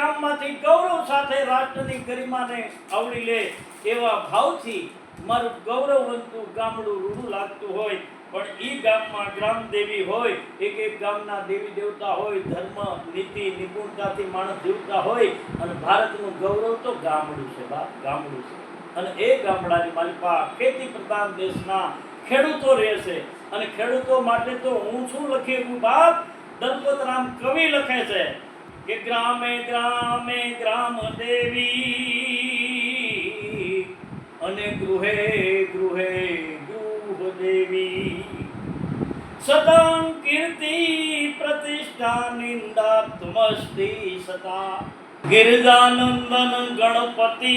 ગામમાંથી ગૌરવ સાથે રાષ્ટ્રની ગરિમાને આવરી લે એવા ભાવથી મારું ગૌરવવંતું ગામડું રૂડું લાગતું હોય. પણ એ ગામમાં ગ્રામ દેવી હોય, એક એક ગામના દેવી દેવતા હોય, ધર્મ, નીતિ, નિપુણતાથી માણસ જીવતા હોય, અને ભારતનું ગૌરવ તો ગામડું છે બાપ ગામડું છે. અને એ ગામડાની માલિકા ખેતી પ્રધાન દેશના ખેડૂતો રહે છે અને ખેડૂતો માટે તો હું શું લખી બાપ? દલપતરામ કવિ લખે છે. કે ગ્રામે ગ્રામે ગ્રામ દેવી અને ગૃહે ગૃહે ગૃહ દેવી સતમ કીર્તિ, પ્રતિષ્ઠા, નિંદા, તુમસ્તિ સતા. ગિરજાનંદન ગણપતિ,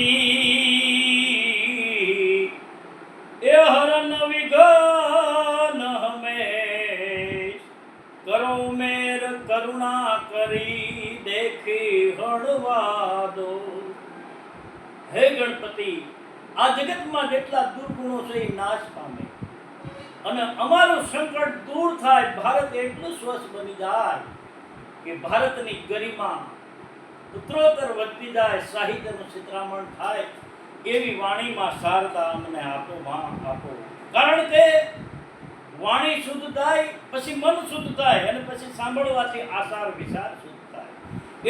એ હરન વિઘન હમે કરો મેર કરુણા કરી. દેખી હળવા દો. હે ગણપતિ, આ જગતમાં જેટલા દુર્ગુણો છે એ નાશ પામે. અને અમારું સંકટ દૂર થાય, ભારત એટલું સ્વસ્થ બની જાય કે ભારતની ગરિમા ઉત્તરોત્તર વધતી જાય, સાહિત્યનું ચિત્રામણ થાય, એવી વાણીમાં સારતા અમને આપો માં આપો. કારણ કે વાણી શુદ્ધ થાય, પછી મન શુદ્ધ થાય, અને પછી સાંભળવાથી આસાર વિચાર શુદ્ધ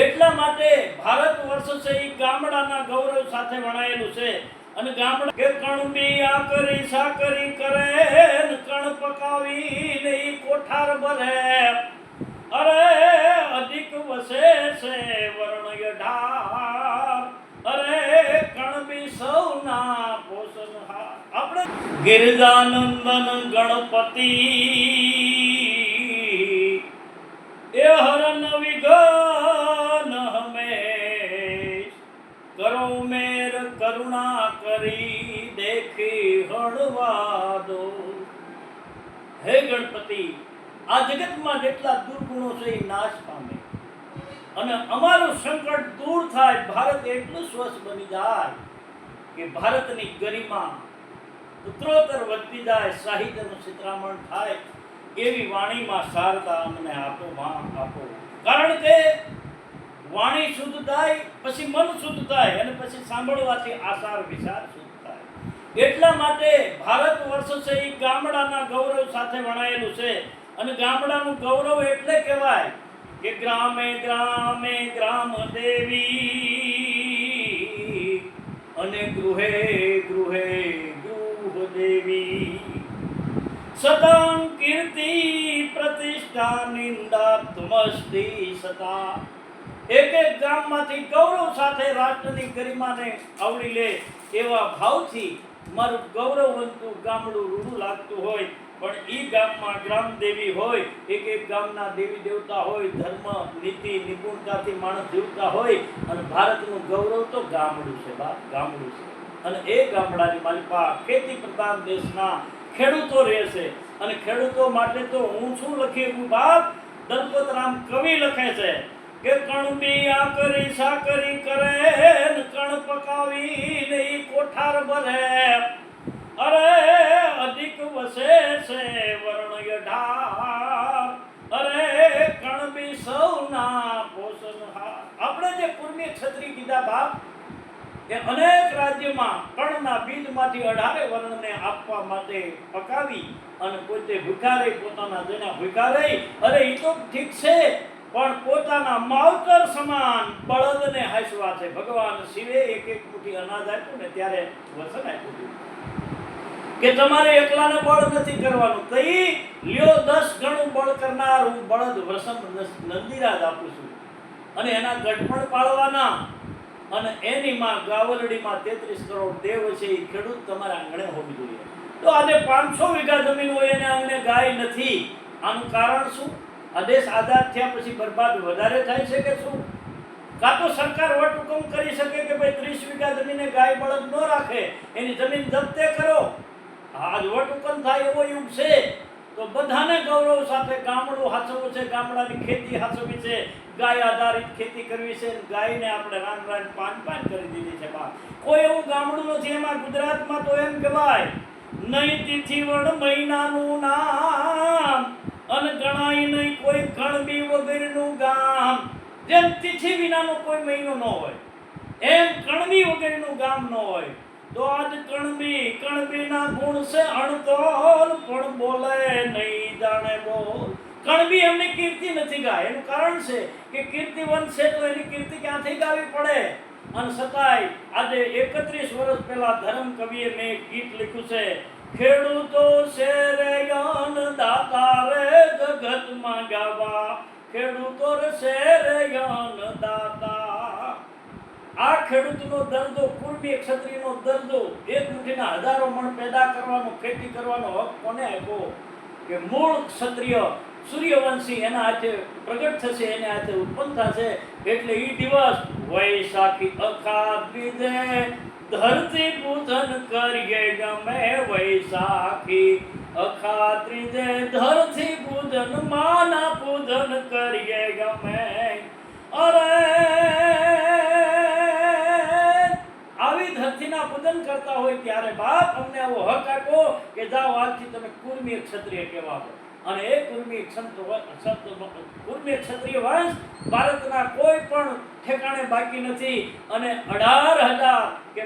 એટલા માટે ભારત વર્ષ છે એ ગામડાના ગૌરવ સાથે વણાયેલું છે. અને ગામડા કે કણબી આ કરી સાકરી કરે કણ પકાવી ને કોઠાર ભરે. અરે અધિક વસે છે વર્ણ યઢાર અરે કણબી સૌના પોષણ આપણે ગિરજાનંદન ગણપતિ. એ હરન વિઘન હમેશ કરો મેર કરુણા કરી દેખી હળવા દો. હે ગણપતિ, આ જગતમાં જેટલા દુર્ગુણો છે એ નાશ પામે. અને અમારું સંકટ દૂર થાય, ભારત એટલું સ્વસ્થ બની જાય કે ભારતની ગરિમા ઉત્તરોત્તર વધતી જાય, સાહિત્યનું ચિત્રામણ થાય, એવી વાણીમાં સારતા અમને આપો માં આપો. કારણ કે વાણી શુદ્ધ થાય, પછી મન શુદ્ધ થાય, અને પછી સાંભળવાથી આસાર વિચાર શુદ્ધ થાય. એટલા માટે ભારત વર્ષ છે એ ગામડાના ગૌરવ સાથે વણાયેલું છે. અને ગામડાનું ગૌરવ એટલે કહેવાય કે ગ્રામે ગ્રામે, ગ્રામ દેવી, અને ગૃહે ગૃહે, ગૃહ દેવી. સતમ કીર્તિ, પ્રતિષ્ઠા, નિંદા, તુમસ્તી, સતા. એક એક ગામમાંથી ગૌરવ સાથે રાષ્ટ્રની ગરિમાને આવરી લે એવા ભાવથી મારું ગૌરવવંતું ગામડું રૂડું લાગતું હોય. પણ એ ગામમાં ગ્રામ દેવી હોય એક એક ગામના દેવી દેવતા હોય, ધર્મ, નીતિ, નિપુણતાથી માણસ જીવતા હોય, અને ભારતનું ગૌરવ તો ગામડું છે બાપ ગામડું છે. અને એ ગામડાની માલિકા ખેતી પ્રધાન દેશના ખેડૂતો રહે છે અને ખેડૂતો માટે તો હું શું લખી શકું બાપ? દલપતરામ કવિ લખે છે કે કણબી આ કરી સાકરી કરે કણ પકાવી નહીં કોઠાર ભરે અરે અધિક વસે છે વર્ણ યઢા અરે કણબી સૌના પોષણ આપણે જે પૂર્વીય છત્રી કીધા બાપ, એ અનેક રાજ્યમાં કણના બીજમાંથી અઢારે વર્ણને આપવા માટે પકાવી અને પોતે ભૂખા પોતાના જેના ભૂખા રહી, અરે એ તો ઠીક છે. પણ પોતાના માવતર સમાન બળદને હાંસવા છે. ભગવાન શિવે એક એક મુઠ્ઠી અનાજ આપ્યું ને ત્યારે વસન આપ્યું કે તમારે એકલાને બળ નથી કરવાનું. કઈ લ્યો દસ ગણું બળ કરનાર હું બળદ વસંત નંદીરાજ આપું છું. અને એના ગઢપણ પાળવાના. અને એની માં ગાવલડીમાં તેત્રીસ કરોડ દેવ છે એ ખેડૂત તમારા આંગણે હોવી જોઈએ. તો આજે પાંચસો વીઘા જમીન હોય, એને આંગણે ગાય નથી. આનું કારણ શું? આ આધાર થયા પછી બરબાદ વધારે થાય છે કે શું? કાં તો સરકાર વટ હુકમ કરી શકે કે ભાઈ ત્રીસ વીઘા જમીને ગાય બળદ ન રાખે, એની જમીન જપ્તે કરો. આજ વટ હુકમ થાય એવો યુગ છે. તો બધાને ગૌરવ સાથે ગામડું હાચવવું છે, ગામડાની ખેતી હાચવવી છે, ગાય આધારિત ખેતી કરવી છે ગાયને આપણે રાન રાન પાન પાન કરી દીધી છે બા. કોઈ એવું ગામડું નથી, એમાં ગુજરાતમાં તો એમ કહેવાય, નહીં તિથિ વડ મહિનાનું નામ અને ગણાય નહીં, કોઈ કણબી વગરનું ગામ. જેમ તિથિ વિનાનો કોઈ મહિનો ન હોય, એમ કણબી વગેરેનું ગામ ન હોય. તો આજ કણબી કણબીના ગુણ છે અણતોલ, પણ બોલે નહીં જાણે બોલ કણબી એમને કીર્તિ નથી ગાય. એનું કારણ છે કે કીર્તિવંત છે તો એની કીર્તિ ક્યાંથી ગાવી પડે? અને છતાંય આજે એકત્રીસ વર્ષ પહેલા ધર્મ કવિએ મેં ગીત લખ્યું છે ખેડૂતો છે રે દાતા રે જગતમાં ગાવા. ખેડૂતો છે રે દાતા. આ ખેડૂતનો દર્દો કુર્મી ક્ષત્રિયનો દર્દો, એક મુઠ્ઠીના હજારો મણ પેદા કરવાનો, ખેતી કરવાનો હક કોને આપ્યો? કે મૂળ ક્ષત્રિય સૂર્યવંશી એના હાથે પ્રગટ થશે, એને હાથે ઉત્પન્ન થશે, એટલે એ દિવસ વૈશાખી અખાત્રીજે ધરતી પૂજન કરીએ ગમે વૈશાખી. અખાત્રીજે ધરતી પૂજન, માના પૂજન કરીએ ગમે. અરે! આવી ધરતીના પૂજન કરતા હોય ત્યારે બાપ અમને આવો હક આપો કે જાઓ આજથી તમે કુર્મી ક્ષત્રિય કહેવાઓ અને એ કુર્મી કુર્મી ક્ષત્રિય વંશ ભારતના કોઈ પણ ઠેકાણે બાકી નથી. અને અઢાર હજાર કે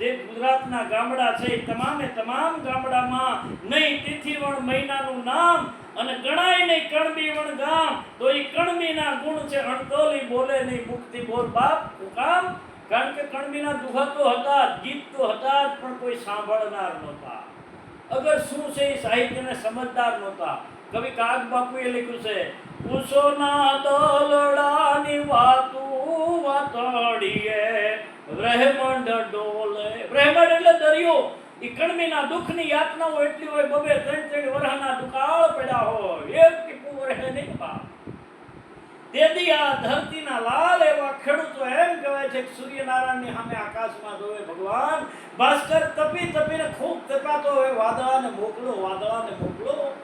જે ગુજરાતના ગામડા છે તમામે તમામ ગામડામાં નહીં તિથિવણ મહિનાનું નામ અને ગણાય નહીં કણબીવણ ગામ. તો એ કણબીના ગુણ છે અણતોલી બોલે નહીં મુક્તિ બોલ બાપ કામ. કારણ કે કણબીના દુઃખ તો હતા ગીત તો હતા જ, પણ કોઈ સાંભળનાર નહોતા. અગર શું છે એ સાહિત્યને સમજદાર નહોતા. કવિ કાગ બાપુએ લખ્યું છે કુશોના દલડાની વાતું વાતડીએ. બ્રહ્માંડ ડોલે. બ્રહ્માંડ એટલે દરિયો. ઈ કણબીના દુઃખની યાતનાઓ એટલી હોય બબે ત્રણ ત્રણ વરહના દુકાળ પડ્યા હોય એક ટીપું વરહે નહીં બાપ તેથી આ ધરતીના લાલ એવા ખેડૂતો એમ કહેવાય છે કે સૂર્યનારાયણની સામે આકાશમાં જોવે ભગવાન. ભાસ્કર તપી તપીને ખૂબ તપાતો હોય, વાદળાને મોકલો વાદળાને મોકલો.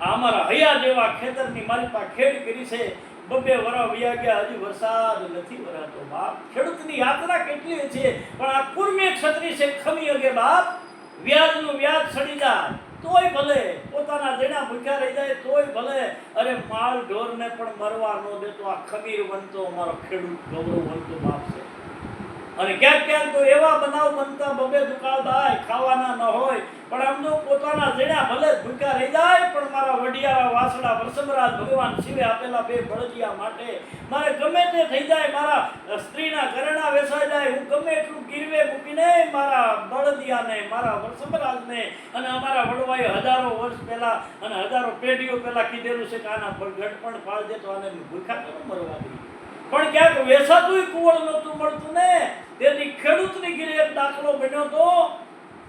અમારા હૈયા જેવા ખેતરની મારી પાસે ખેડ કરી છે. બબે વરા વયા ગયા, હજી વરસાદ નથી વરાતો બાપ. ખેડૂતની યાત્રા કેટલી છે? પણ આ કુર્મી ક્ષત્રિય છે ખમી અગે બાપ. વ્યાજનું વ્યાજ સડી જાય. તોય ભલે, પોતાના દેણા ભૂખ્યા રહી જાય તોય ભલે. અરે માલ ઢોરને પણ મરવા ન દેતો આ ખમીર બનતો અમારો ખેડૂત ગૌરવ બનતો બાપ છે. અને ક્યાંક ક્યાંક તો એવા બનાવ બનતા બબે દુકાળ થાય, ખાવાના ન હોય, પણ આમ તો પોતાના જેડા ભલે ભૂખ્યા રહી જાય, પણ મારા વડિયારા વાસડા વરસમરાજ ભગવાન શિવે આપેલા બે બળદિયા માટે, મારે ગમે તે થઈ જાય, મારા સ્ત્રીના ઘરેણા વેસાઈ જાય, હું ગમે એટલું ગીરવે મૂકીને મારા બળદિયાને, મારા વરસમરાજને, અને અમારા વડવાએ હજારો વર્ષ પહેલા અને હજારો પેઢીઓ પહેલા કીધેલું છે કે આના પર ગઢપણ પણ દે તો આને ભૂખ્યા કરો મરવા દઈએ? પણ ક્યાંક વેસાતુંય કુવળ નહોતું મળતું ને. તેથી ખેડૂતની ગીરે એક દાખલો બન્યો તો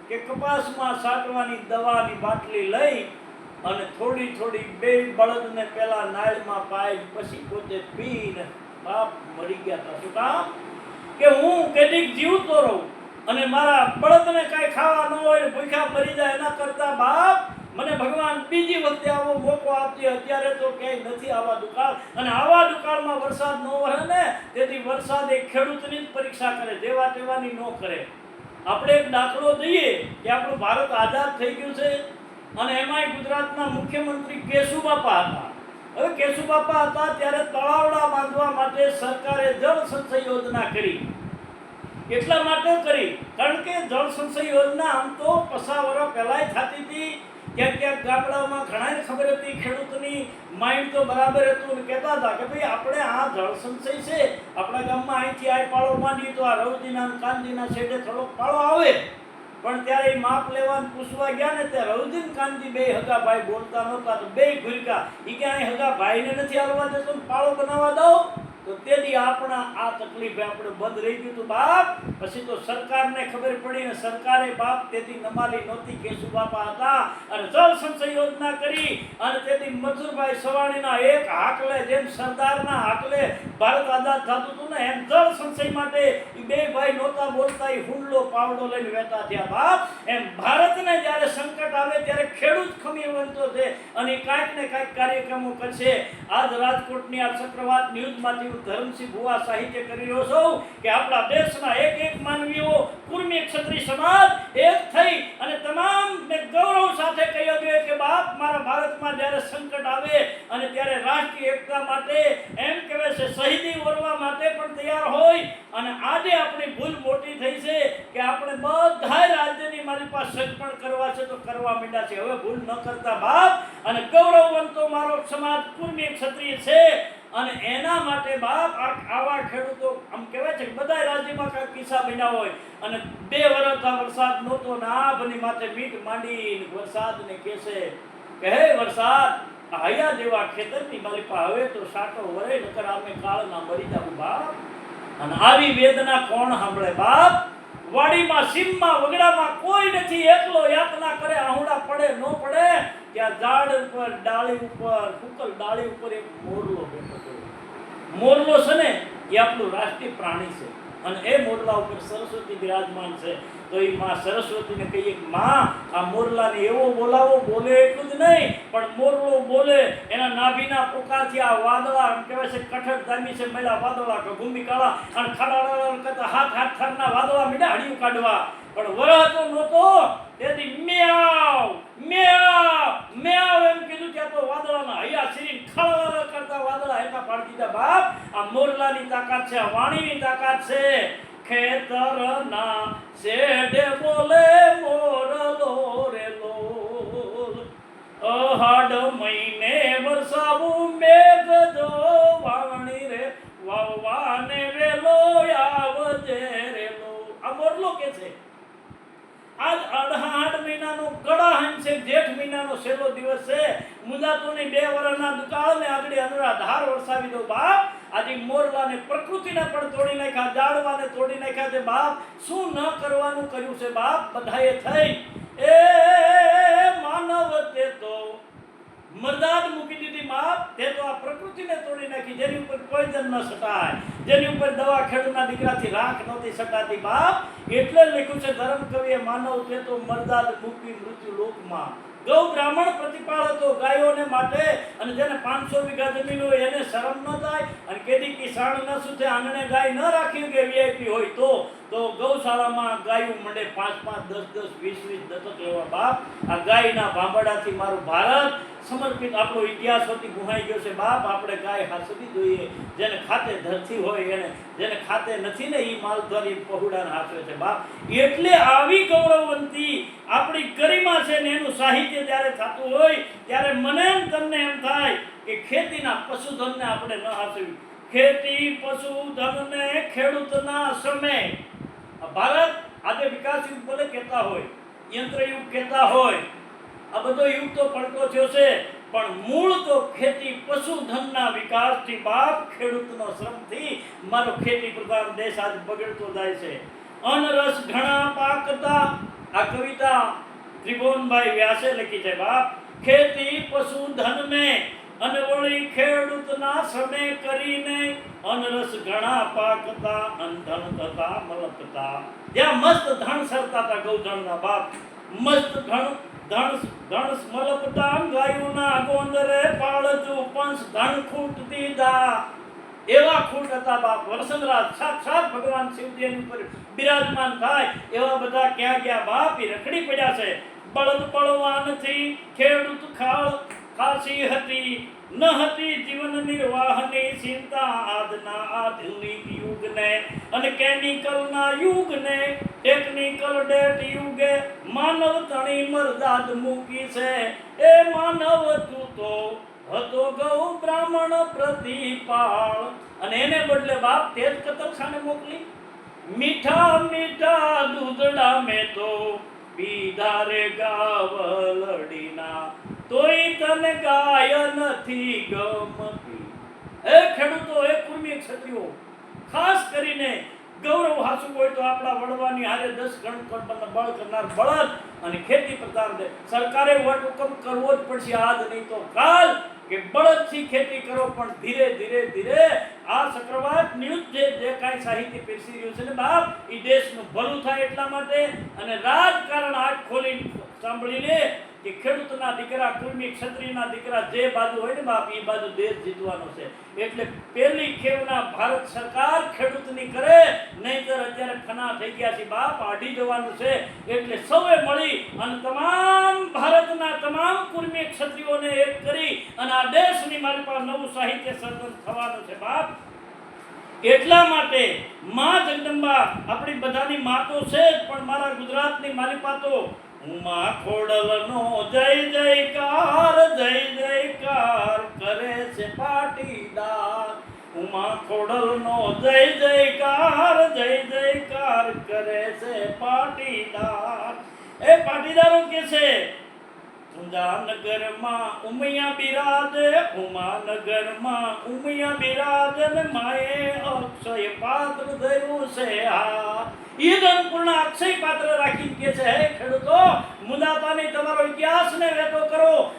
કે કપાસમાં સાટવાની દવાની બાટલી લઈ અને થોડી થોડી બે બળદને પેલા નાળમાં પાઈ પછી પોતે પીને બાપ મરી ગયા હતા. શું કામ? કે હું કેટલીક જીવતો રહું અને મારા બળદને કાંઈ ખાવા ન હોય ભૂખ્યા મરી જાય એના કરતા બાપ મને ભગવાન બીજી વખતે આવો મોકો આપજે. અત્યારે તો ક્યાંય નથી આવા દુકાળ. અને આવા દુકાળમાં વરસાદ ન વહે ને, તેથી વરસાદ એ ખેડૂતની જ પરીક્ષા કરે, જેવા તેવાની ન કરે. આપણે એક દાખલો દઈએ કે આપણું ભારત આઝાદ થઈ ગયું છે અને એમાંય ગુજરાતના મુખ્યમંત્રી કેશુબાપા હતા. હવે કેશુબાપા હતા ત્યારે તળાવડા બાંધવા માટે સરકારે જળ સંચય યોજના કરી. એટલા માટે કરી. કારણ કે જળ સંચય યોજના આમ તો પસાવરો પહેલાંય થતી હતી. ક્યાંક ક્યાંક ગામડાઓમાં ઘણાને ખબર હતી, ખેડૂતની માઇન્ડ તો બરાબર હતું અને કહેતા હતા કે ભાઈ આપણે આ જળ સંચય છે, આપણા ગામમાં અહીંથી આ પાળો માંડીએ તો આ રવજીના કાનજીના છેડે થોડોક પાળો આવે. પણ ત્યારે માપ લેવા પૂછવા ગયા ને ત્યારે રવજીન કાનજી બે હગા ભાઈ બોલતા નહોતા, તો બે ઘુરકા એ ક્યાંય હગા ભાઈને નથી આવવા દેતો પાળો બનાવવા દઉં તો તેથી આપણા આ તકલીફે આપણે બંધ રહી ગયું હતું બાપ. પછી તો સરકારને ખબર પડી ને સરકારે બાપ તેથી નમાલી નહોતી કેશુ બાપા હતા. અને જળ સંચય યોજના કરી અને તેથી મથુરભાઈ સવાણીના એક હાકલે જેમ સરદારના હાકલે ભારત આઝાદ થતું હતું ને, એમ જળ સંચય માટે બે ભાઈ નહોતા બોલતા એ હુંડલો પાવડો લઈને વહેતા થયા બાપ. એમ ભારતને જ્યારે સંકટ આવે ત્યારે ખેડૂત ખમી બનતો છે અને કાંઈક ને કાંઈક કાર્યક્રમો કરશે. આજ રાજકોટની આ ચક્રવાત ન્યૂઝમાંથી હું ધર્મસિંહ ભુવા સાહિત્ય કરી રહ્યો છું કે આપણા દેશના એક એક માનવીઓ કુર્મી ક્ષત્રિય સમાજ એક થઈ અને તમામને ગૌરવ સાથે કહી જોઈએ કે બાપ, મારા ભારતમાં જ્યારે સંકટ આવે અને ત્યારે રાષ્ટ્રીય એકતા માટે એમ કહેવાય છે, શહીદી ઓરવા માટે પણ તૈયાર હોય અને આજે આપણી ભૂલ મોટી થઈ છે કે આપણે બધા રાજ્યની મારી પાસે સગપણ કરવા છે તો કરવા માંડ્યા છે. હવે ભૂલ ન કરતા બાપ અને ગૌરવવંતો મારો સમાજ કુર્મી ક્ષત્રિય છે અને એના માટે બાપ આવા ખેડૂતો આમ કહેવાય છે કે બધા રાજ્યમાં કાંઈક કિસ્સા બન્યા હોય અને બે વર્ષ વરસાદ નહોતો ને આ બની માથે મીઠ માંડી વરસાદને કહેશે કે વરસાદ હૈયા જેવા ખેતરની મારી પાસે તો સાટો વરે, નકર અમે કાળના મરી જાવું બાપ અને આવી વેદના કોણ સાંભળે? બાપ, વાડીમાં સીમમાં વગડામાં કોઈ નથી, એકલો યાતના કરે, આહુડા પડે, ન પડે. ત્યાં ઝાડ ઉપર, ડાળી ઉપર, કુકલ ડાળી ઉપર એક મોરલો બેઠો મોરલો છે ને, એ આપણું રાષ્ટ્રીય પ્રાણી છે. અને એ મોરલા ઉપર સરસ્વતી બિરાજમાન છે. તો એ માં સરસ્વતીને કહીએ માં, આ મોરલાને એવો બોલાવો, બોલે એટલું જ નહીં, પણ મોરલો બોલે. એના નાભીના પોકારથી આ વાદળા, એમ કહેવાય છે કઠડ ધામી છે મેલા વાદળા કે ભૂમિ કાળા, અને ખાડા કરતા હાથ હાથ થરના વાદળા મીડા હડિયું કાઢવા. પણ વરાતો નહોતો, તેથી મ્યાવ મ્યાવ મ્યાવ એમ કીધું ત્યાં તો વાદળાના હૈયા શ્રી ખળવળ કરતા વાદળા હેઠા પાડી દીધા. બાપ, આ મોરલાની તાકાત છે, આ વાણીની તાકાત છે. ખેતરના શેઢે બોલે મોરલો રે લોલ. અહાડ મહિને વરસાવું મેઘ જો વાવણી રે, વાવવાને વેલો આવજે રે લો આ મોરલો કે છે? આજ અઢાઢ મહિનાનો ગળાહન છે, જેઠ મહિનાનો છેલ્લો દિવસ છે. મુજાતોની બે વર્ષના દુકાળને આગળ અનરા ધાર વરસાવી દો બાપ. આજે મોરલાને પ્રકૃતિને પણ તોડી નાખ્યા ઝાડવાને તોડી નાખ્યા છે. બાપ, શું ન કરવાનું કર્યું છે બાપ? બધાએ થઈ. એ, માનવ તે તો મરદાદ મૂકી દીધી બાપ. તે તો આ પ્રકૃતિને તોડી નાખી. જેની ઉપર પોઈઝન ન સટાય જેની ઉપર દવા ખેડૂતના દીકરાથી રાખ નહોતી સટાતી બાપ. એટલે લખ્યું છે, ધર્મ કવિએ, માનવ તે તો મરદાદ મૂકી મૃત્યુ લોકમાં ગૌ બ્રાહ્મણ પ્રતિપાળ હતો ગાયોને માટે, અને જેને પાંચસો વીઘા જમીન હોય એને શરમ ન થાય, અને કેદી કિસાણ ન સુધે આંગણે ગાય ન રાખી કે વીઆઈપી હોય તો તો ગૌશાળામાં ગાયું મંડે પાંચ પાંચ, દસ દસ, વીસ વીસ દશક લેવા બાપ. આ ગાયના ભાંભડાથી મારું ભારત સમર્પિત. આપણો ઇતિહાસ હોતી ગુહાઈ ગયો છે બાપ. આપણે ગાય હાસવી જોઈએ. જેને ખાતે ધરતી હોય એને, જેને ખાતે નથી ને એ માલધારી પહોળાને હાથવે છે બાપ. એટલે આવી ગૌરવવંતી આપણી ગરિમા છે ને એનું સાહિત્ય જ્યારે થતું હોય, ત્યારે મને એમ તમને એમ થાય કે ખેતીના પશુધનને આપણે ન હાથવી ખેતી પશુધનને ખેડૂતના સમય. ભારત આજે વિકાસ યુગ ભલે કહેતા હોય, યંત્ર યુગ કહેતા હોય, આ બધો યુગ તો પડતો થયો છે, પણ મૂળ તો ખેતી પશુધનના વિકાસથી બાપ ખેડૂતનો શ્રમથી મારો ખેતી પ્રધાન દેશ આજ બગડતો જાય છે. અનરસ ઘણા પાકતા, આ કવિતા ત્રિભુવનભાઈ વ્યાસે લખી છે, બાપ, ખેતી પશુધન મેં અને વળી ખેડૂતના સમે કરીને અનરસ ઘણા પાકતા, અંધણ થતા, મલકતા. ત્યાં મસ્ત ધણ સરતા હતા ગૌધણના બાપ. મસ્ત ધણ ધણ ધણ મલકતા ગાયોના ગોંદરે પાળજુ પંચ ધણ ખૂટ દીધા. એવા ખૂટ હતા બાપ વરસદરાજ સાક્ષાત ભગવાન શિવજીની ઉપર બિરાજમાન થાય. એવા બધા ક્યાં ગયા? બાપ એ રખડી પડ્યા છે. બળદ બળવાનથી ખેડૂત ખાળ ખાસી હતી, ન હતી જીવન નિર્વાહની ચિંતા, આજના આધુનિક યુગને અને કેમિકલના યુગને. ટેકનિકલ ડેટ યુગે માનવ તણી મરદાદ મૂકી છે. એ માનવ તું તો હતો ગૌ બ્રાહ્મણ પ્રતિપાળ. અને એને બદલે બાપ તે જ કતરખાને મોકલી. મીઠા મીઠા દૂધડા મેં તો પીધા રે ગાવલડીના તોય તને ગાય નથી ગમતી. એ ખેડૂતો એ કુર્મી ક્ષત્રિયો ખાસ કરીને ગૌરવ હાસું હોય તો આપણા વડવાની હારે દસ ગણ કરવાના બળ કરનાર બળદ અને ખેતી પ્રધાન દે. સરકારે વટ હુકમ કરવો જ પડશે આજ નહીં તો કાલ કે બળદથી ખેતી કરો, પણ ધીરે ધીરે ધીરે આ ચક્રવાત નિયુક્ત જે જે કાંઈ સાહિત્ય પીરસી રહ્યું છે ને બાપ એ દેશનું ભલું થાય એટલા માટે અને રાજકારણ આંખ ખોલી સાંભળી લે કે ખેડૂતના દીકરા કુર્મી ક્ષત્રિયના દીકરા જે બાજુ હોય ને બાપ એ બાજુ દેશ જીતવાનો છે. એટલે પેલી ખેવના ભારત સરકાર ખેડૂતની કરે, નહીતર અત્યારે ફના થઈ ગયા છે. બાપ આઢી જવાનું છે. એટલે સૌએ મળી અને તમામ ભારતના તમામ કુર્મી ક્ષત્રિયોને એક કરી અને આ દેશની મારી પાસે નવું સાહિત્ય સર્જન થવાનું છે. બાપ, એટલા માટે માં જગદંબા આપણી બધાની મા તો છે પણ મારા ગુજરાતની માલિપા તો ઉમા ખોડલનો જય જયકાર જય જયકાર કરે છે પાટીદાર. ઉમા ખોડલનો જય જયકાર જય જયકાર કરે છે પાટીદાર. એ પાટીદારો કે છે ઉંજાનગરમાં ઉમિયા બિરાદ ઉમાનગરમાં ઉમિયા બિરાદ ને માએ અક્ષય પાત્ર ધર્યું છે આ. ઈદ અન્નપૂર્ણા અક્ષય પાત્ર રાખી કે છે, હે ખેડૂતો મુદાતાની તમારો ઇતિહાસ ને વેતો કરો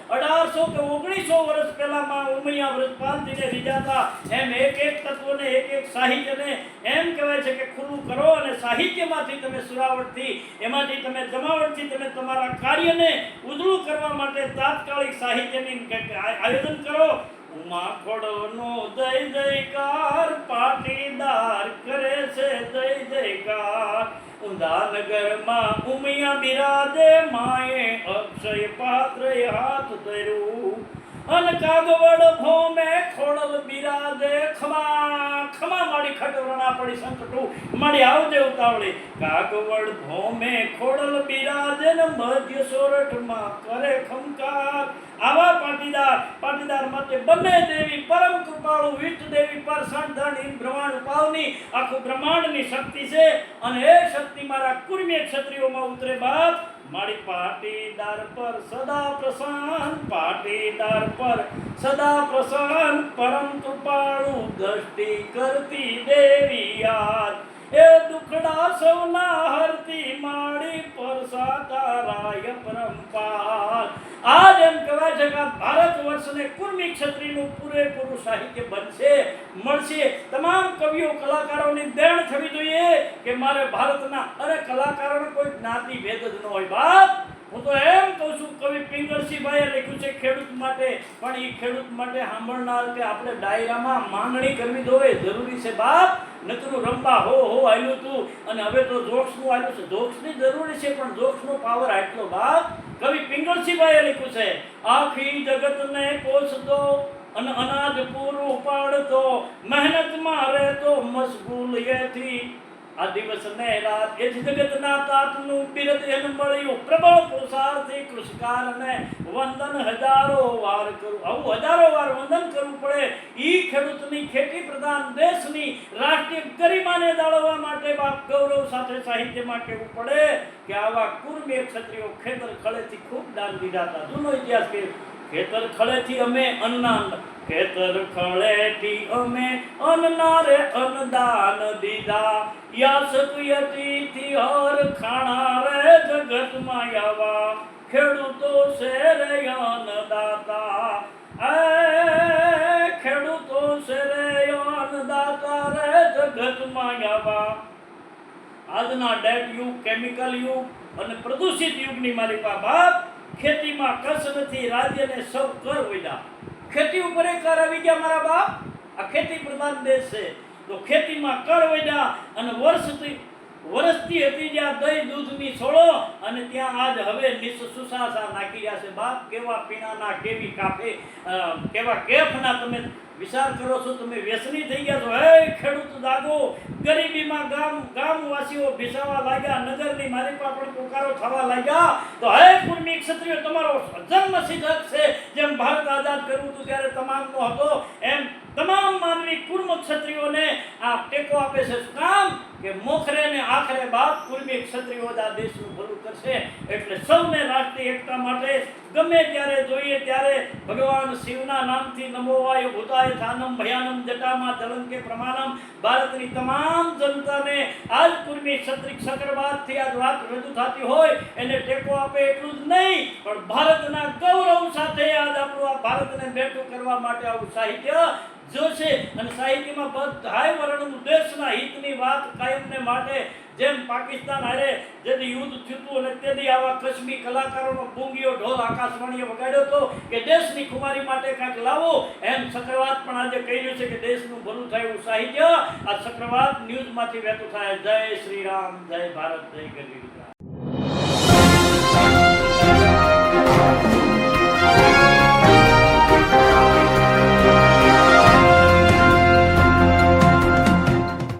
અઢારસો કે ઓગણીસો વર્ષ પહેલા માં ઉમૈયા વ્રજપાલજીને રીજાતા એમ એક એક તત્વને, એક એક સાહિત્યને એમ કહેવાય છે કે ખુલ્લું કરો અને સાહિત્યમાંથી તમે સુરાવટથી, એમાંથી તમે જમાવટથી તમે તમારા કાર્યને ઉજળું કરવા માટે તાત્કાલિક સાહિત્યની આયોજન કરો. ઉમા ખોડનો જય જયકાર, પાટીદાર કરે છે જય જયકાર. ઉદાનગરમાં ઉમિયા બિરાજે, માએ અક્ષય પાત્ર હાથ ધર્યું. અન કાગવડ ભોમે ખોડલ બિરાજે, ખમા ખમા માડી ખટવરણા પડી સંકટુ. માડી આવજે ઉતાવળી. કાગવડ ભોમે ખોડલ બિરાજે ને મધ્ય સોરઠમાં કરે ખમકાર આવા પાટીદાર પાટીદાર માટે બંને દેવી પરમ કૃપાળુ વિત દેવી પર સંધાની બ્રહ્માંડ પાવની આખું બ્રહ્માંડની શક્તિ છે અને એ શક્તિ મારા કુર્મ્ય ક્ષત્રિયોમાં ઉતરે બાપ. મારી પાટીદાર પર સદા પ્રસન્ન પાટીદાર પર સદા પ્રસન્ન પરમ કૃપાળુ દ્રષ્ટિ કરતી દેવી યાદ. એ દુખડા સૌના હરતી માડી પરસા તારાય પરંપાર આજ આ ભારત વર્ષને કુર્મી ક્ષત્રિયનું પૂરેપૂરું સાહિત્ય બનશે, મળશે. તમામ કવિઓ, કલાકારોની દેણ થવી જોઈએ કે મારે ભારતના અરે કલાકારોને કોઈ જ્ઞાતિ ભેદ જ ન હોય. બાપ, હું તો એમ કહું છું, કવિ પિંગળસિંહભાઈએ લખ્યું છે ખેડૂત માટે. પણ એ ખેડૂત માટે સાંભળનાર કે આપણે ડાયરામાં માંગણી કરવી તો જરૂરી છે બાપ. નકરું રંબા હો હો આવ્યું તું. અને હવે તો જોક્સનું આવ્યું છે. જોક્સની જરૂરી છે, પણ જોક્સનો પાવર આટલો બાપ. કવિ પિંગળસિંહભાઈએ લખ્યું છે, આખી જગતને પોષતો અને અનાજ પૂરું પાડતો, મહેનતમાં રહેતો મશગુલ એથી આ દિવસ ને રાત એ જ જગતના તાતનું બિરદ એને મળ્યું. પ્રબળ પુરુષાર્થી કૃષિકારને વંદન હજારો વાર કરું. આવું હજારો વાર વંદન કરવું પડે. ઈ ખેડૂતની ખેતી પ્રધાન દેશની રાષ્ટ્રીય ગરિમાને જાળવવા માટે બાપ ગૌરવ સાથે સાહિત્યમાં કહેવું પડે કે આવા કુર્મે ક્ષત્રિયો ખેતર ખળેથી ખૂબ દાન દીધા હતા. જૂનો ઇતિહાસ કે ખેતર ખળેથી અમે અન્ના ખેતર ખળેથી અમે અન્ના રે અન્નદાન દીધા. યાસક યતિથી હર ખાણા રે જગતમાં આવા. ખેડૂતો છે રે અન્નદાતા ખેડૂતો છે રે અન્નદાતા રે જગતમાં આવા. આજના ડેટ યુગ કેમિકલ યુગ અને પ્રદૂષિત યુગની મારી પા બાપ ખેતીમાં કસ નથી, રાજ્યને સૌ કર વૈદા. ખેતી ઉપર કર આવી ગયા મારા બાપ? આ ખેતી પ્રધાન દેશ છે. તો ખેતીમાં કર વૈદા અને વર્ષથી વર્ષથી હતી જ્યાં દહીં, દૂધની છોડો અને ત્યાં આજ હવે નિસ સુસાસા નાખી રહ્યા છે. બાપ કેવા પીણાના, કેવી કાફે કેવા કેફના તમે વિચાર કરો છો, તમે વ્યસની થઈ ગયા છો. હે, ખેડૂત દાગો, ગરીબીમાં ગામ, ગામવાસીઓ ભીસાવા લાગ્યા, નગરની માલિકા પણ પોકારો થવા લાગ્યા. તો હે કુર્મી ક્ષત્રિયો, તમારો જન્મ સિદ્ધક છે. જેમ ભારત આઝાદ કરવું હતું, ત્યારે તમામનો હતો, એમ તમામ માનવી કુર્મ ક્ષત્રિયોને આ ટેકો આપે છે કામ? કે મોખરે ને આખરે બાપ કુર્મી ક્ષત્રિયો આ દેશનું ભલું કરશે. એટલે સૌને રાષ્ટ્રીય એકતા માટે ગમે ત્યારે જોઈએ ત્યારે ભગવાન શિવના નામથી નમોવાય ભૂતાય થાનમ ભયાનમ જટામાં જલંકે પ્રમાણમ. ભારતની તમામ જનતાને આજ કુર્મી ક્ષત્રિય ચક્રવાતથી આજ વાત રજૂ થતી હોય એને ટેકો આપે એટલું જ નહીં, પણ ભારતના ગૌરવ સાથે આજ આપણું આ ભારતને બેઠું કરવા માટે આવું સાહિત્ય જોશે અને સાહિત્યમાં બધાય વર્ણ ઉદ્દેશના હિતની વાત કાયમને માટે, જેમ પાકિસ્તાન હારે જેથી યુદ્ધ થયું અને તેથી આવા કશ્મી કલાકારોનો ભૂંગીઓ ઢોલ આકાશવાણીએ વગાડ્યો હતો કે દેશની ખુમારી માટે કાંઈક લાવો, એમ ચક્રવાત પણ આજે કહી રહ્યું છે કે દેશનું ભલું થાય એવું સાહિત્ય આ ચક્રવાત ન્યૂઝમાંથી વહેતું થાય. જય શ્રી રામ જય ભારત, જય ગરવી